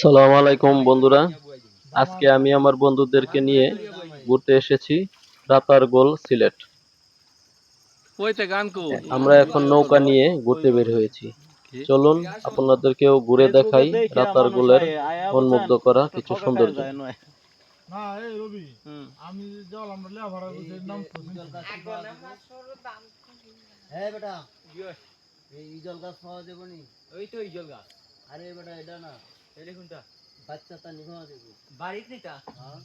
সালাম আলাইকুম বন্ধুরা। আজকে আমি আমার বন্ধুদেরকে নিয়ে ঘুরতে এসেছি রাতারগোল সিলেট। ওইতে গান কো আমরা এখন নৌকা নিয়ে ঘুরতে বের হয়েছি। চলুন আপনাদেরকেও ঘুরে দেখাই রাতারগোলের উন্মুগ্ধ করা কিছু সৌন্দর্য। না এই রবি আমি জল আমরা লেয়া ভাড়া করছি এর নাম হ্যাঁ বেটা। এই ইজল গাছ পাওয়া যাবে ওই তো ইজল গাছ। আরে বেটা এটা না। এই কোনটা? বাচ্চা তা নিয়ে পাওয়া বাড়িত নিতা হ্যাঁ।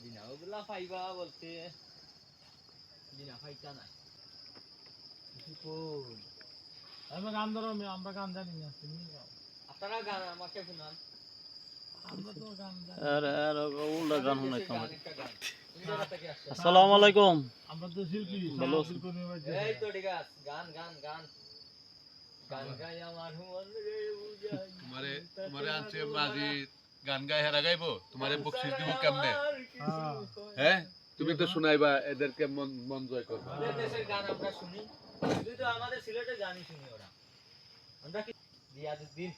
দিনা ওগুলা পাইবা বলতে দিনা পাইতা না আমরা গান ধরো আমরা গান জানি না তুমি আপনারা গান আমাকে শুনান আসসালামু আলাইকুম। আমরা তো শিল্পী ভালো শিল্পী এই তো ঠিক আছে। গান গান গান গান গাই আমার মন রে বুঝাই তোমারে তোমারে আনছে মাঝি গান গাই হেরা গাইবো? তোমারে বকশিস দিব কেমনে? হ্যাঁ হ্যাঁ তুমি তো শুনাইবা এদেরকে মন মন জয় করবা। দেশের গান আমরা শুনি। শুধু তো আমাদের সিলেটের গানই শুনি ওরা। আমরা কি রিয়াজউদ্দিন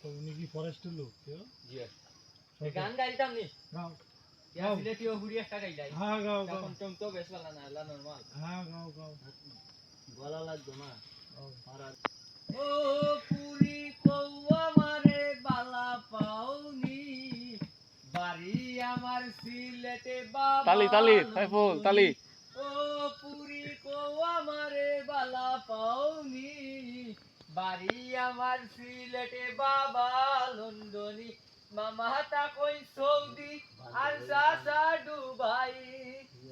তো উনি কি ফরেস্টের লোক কেউ? জি। গান গাইতাম নি? গাও। ইয়া সিলেটিও হুড়ি একটা গাইলাই। হ্যাঁ গাও গাও। তখন টম তো বেশ ভালো না আল্লাহ নরমাল। হ্যাঁ গাও গাও। গলা লাগতো না। ও পুরি কৌয়া বালা পাওনি। বাড়ি আমার সিলেটে বাবা তালি তালি সাইফুল তালি। ও পুরি কৌয়া মারে বালা পাওনি। বাড়ি আমার সিলেটে বাবা লন্ডনি। মামা তা কই সৌদি আর সাসা দুবাই।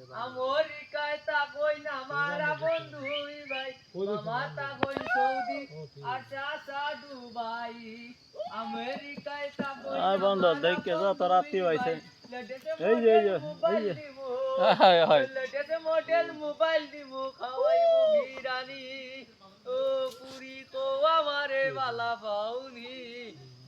আমেরিকায় তা কই না মারা বন্ধু ভাই মামা তা কই সৌদি আর চাচা দুবাই আমেরিকায় তা কই বন্ধু, দেখকে যা আত্মীয় আইছে। এই যে, এই যে, এই যে। হায় হায় লেটেস্ট মডেল মোবাইল দিমু খাওয়াইমু বিরানি ও পুরি কো আমারে বালা পাউনি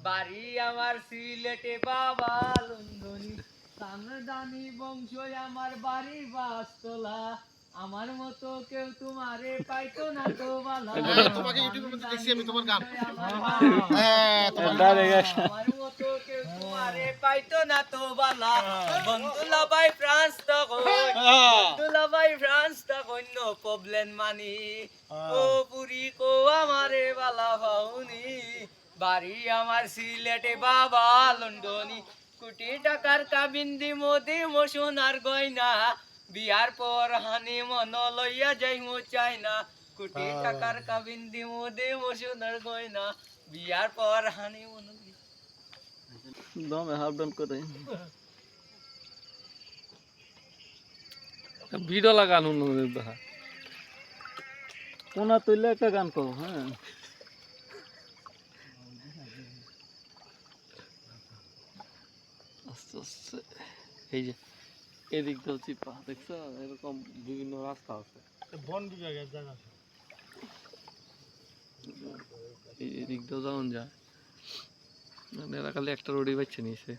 বাড়ি আমার সিলেটে বাবা লন্ডনি। সামদানি বংশ আমার বাড়ি বাসতলা। আমার মতো কেউ তোমারে পাইতো না তো বালা। তোমাকে ইউটিউবের মধ্যে দেখছি আমি তোমার গান। আমার মতো কেউ তোমারে পাইতো না তো বালা। বন্ধুলা ভাই ফ্রান্স তো কই বন্ধুলা ভাই ফ্রান্স তো কই নো প্রবলেম মানি। ও পুরি কো আমারে বালা পাউনি বাড়ি আমার সিলেটে বাবা লন্ডনি। কোটি টাকার কাবিন দিমো দিমো সোনার গয়না। বিয়ার পর হানি মন লইয়া যাইমু চাইনা কোটি টাকার কাবিন দিমো দিমো সোনার গয়না। বিয়ার পর হানি মন দমে হাফ ডাউন করে। ভিডিও লাগানো দেখা। কোনা তুইলে একটা গান কও হ্যাঁ। আস্তে আস্তে এই যে এদিক দিয়ে চিপা দেখছ? এরকম বিভিন্ন রাস্তা আছে। বন বিভাগের জায়গা এই এদিক দিয়ে যাওয়া যায়। মানে এরা খালি একটা রোডই পাচ্ছে নিয়েছে।